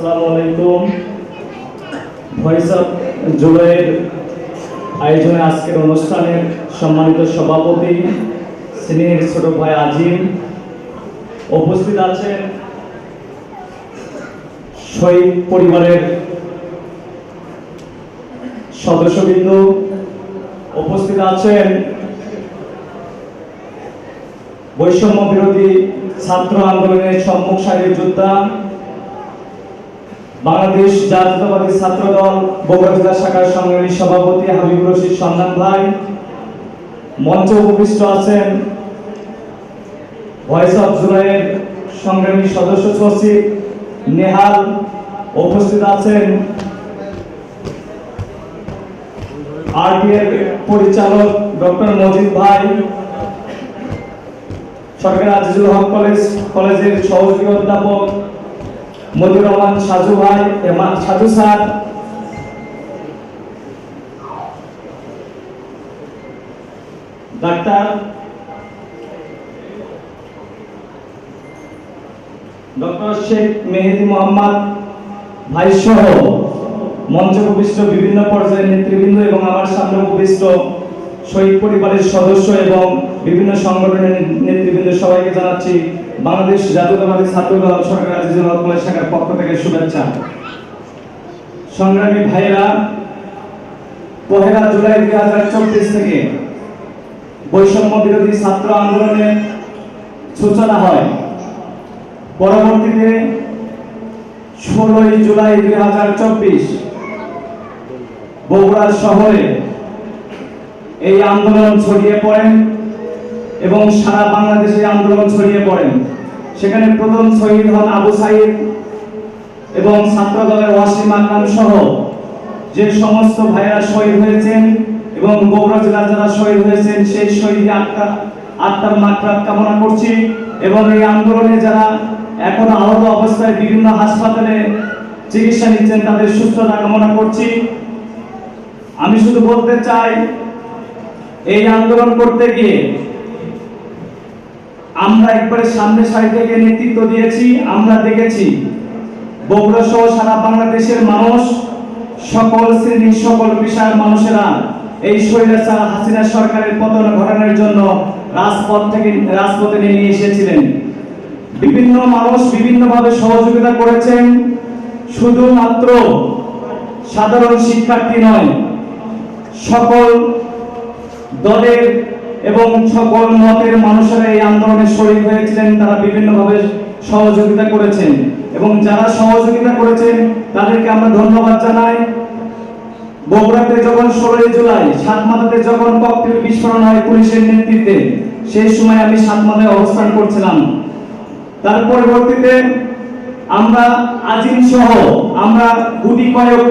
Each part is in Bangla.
আসসালামু আলাইকুম। ভয়েস অফ জুলাইয়ের আয়োজনে আজকের অনুষ্ঠানের সম্মানিত সভাপতি সিনিয়র ছোট ভাই আজিম উপস্থিত আছেন। শহীদ পরিবারের সদস্যবৃন্দ উপস্থিত আছেন। বৈষম্য বিরোধী ছাত্র আন্দোলনের সম্মুখ সারির যোদ্ধা বাংলাদেশ জাতীয়তাবাদী ছাত্র দল বগুড়া জেলা শাখার সংগ্রামী সভাপতি হাবিবুর রশিদ সন্ধান ভাই। মঞ্চে উপবিষ্ট আছেন ভয়েস অফ জুলাইয়ের সংগ্রামী সদস্য সচিব নেহাল। উপস্থিত আছেন আরবিএর পরিচালক ডক্টর মজিদ ভাই। সরকার আজিজুল হক কলেজ, কলেজের সহযোগী অধ্যাপক মতিউর রহমান সাজু ভাই সাজু স্যার। ডাক্তার। ডক্টর শেখ মেহেদি মোহাম্মদ ভাই সহ মঞ্চে উপবিষ্ট বিভিন্ন পর্যায়ের নেতৃবৃন্দ এবং আমার সামনে উপবিষ্ট শহীদ পরিবারের সদস্য এবং বিভিন্ন সংগঠনের নেতৃবৃন্দ, সবাইকে জানাচ্ছি বাংলাদেশ জাতীয়তাবাদী ছাত্র দল সরকার আজিজুল কলেজ শাখার পক্ষ থেকে শুভেচ্ছা। সংগ্রামী ভাইয়েরা, পহেলা জুলাই দুই হাজার চব্বিশ থেকে বৈষম্য বিরোধী ছাত্র আন্দোলনের সূচনা হয়। পরবর্তীতে ষোলোই জুলাই দুই হাজার চব্বিশ বগুড়া শহরে এই আন্দোলন ছড়িয়ে পড়েন এবং সারা বাংলাদেশে আন্দোলন ছড়িয়ে পড়েন। সেখানে প্রথম শহীদ হন আবু সাইদ এবং ছাত্র দলের ওয়াসিম আকরাম সহ যে সমস্ত ভাইয়েরা শহীদ হয়েছেন এবং বগুড়া জেলার যারা শহীদ হয়েছেন, সেই শহীদ আত্মা, আত্মার মাত্রা কামনা করছি এবং এই আন্দোলনে যারা এখন আহত অবস্থায় বিভিন্ন হাসপাতালে চিকিৎসা নিচ্ছেন, তাদের সুস্থতা কামনা করছি। আমি শুধু বলতে চাই, এই আন্দোলন করতে গিয়ে আমরা একবারে সামনে সারি থেকে নেতৃত্ব দিয়েছি, আমরা দেখেছি বগুড়া সহ সারা বাংলাদেশের মানুষ, সকল শ্রেণির সকল পেশার মানুষেরা এই স্বৈরাচার হাসিনা সরকারের পতন ঘটানোর জন্য রাজপথ থেকে, রাজপথে নেমে এসেছিলেন। বিভিন্ন মানুষ বিভিন্নভাবে সহযোগিতা করেছেন, শুধুমাত্র সাধারণ শিক্ষার্থী নয়, সকল দলের এবং সকল মতের মানুষেরা এই আন্দোলনে শরীর হয়েছিলেন, তারা বিভিন্নভাবে সহযোগিতা করেছেন। এবং যারা সহযোগিতা করেছেন, তাদেরকে আমরা ধন্যবাদ জানাই। বগুড়াতে যখন ষোলোই জুলাই, সাতমাথাতে যখন ককটেল বিস্ফোরণ হয় পুলিশের নেতৃত্বে, সেই সময় আমি সাতমাথায় অবস্থান করছিলাম। তার পরবর্তীতে আমরা আজিম সহ আমরা গুটি কয়েক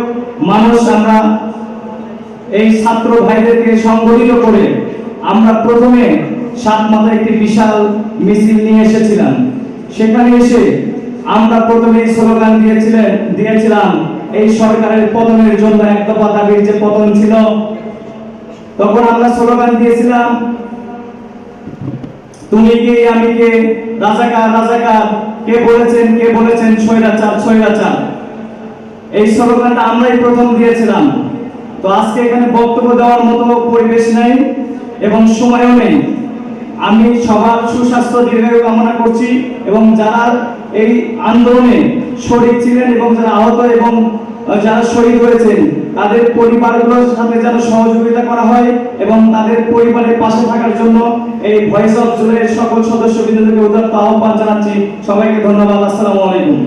মানুষ আমরা এই ছাত্র ভাইদেরকে সংগঠিত করে আমরা প্রথমে সাত মাথায় একটি বিশাল মিছিল নিয়ে এসেছিলাম। সেখানে এসে আমরা প্রথমে স্লোগান দিয়েছিলেন দিয়েছিলাম, এই সরকারের পতনের জন্য এক দফা দাবির যে পতন ছিল, তখন আমরা স্লোগান দিয়েছিলাম, তুমি কে, আমি কে, রাজাকার রাজাকার, কে বলেছেন কে বলেছেন, স্বৈরাচার স্বৈরাচার? এই স্লোগানটা আমরাই প্রথম দিয়েছিলাম। তো আজকে এখানে বক্তব্য দেওয়ার মতো পরিবেশ নেই। এবং সময়ও নেই। আমি সবার সুস্বাস্থ্য দীর্ঘায়ু কামনা করছি এবং যারা এই আন্দোলনে শরীর ছিলেন এবং যারা আহত এবং যারা শহীদ হয়েছেন, তাদের পরিবারগুলোর সাথে যেন সহযোগিতা করা হয় এবং তাদের পরিবারের পাশে থাকার জন্য এই ভয়েস অফ জুলের সকল সদস্য বিন্দুকে উদাত্ত আহ্বান জানাচ্ছি। সবাইকে ধন্যবাদ। আসসালামু আলাইকুম।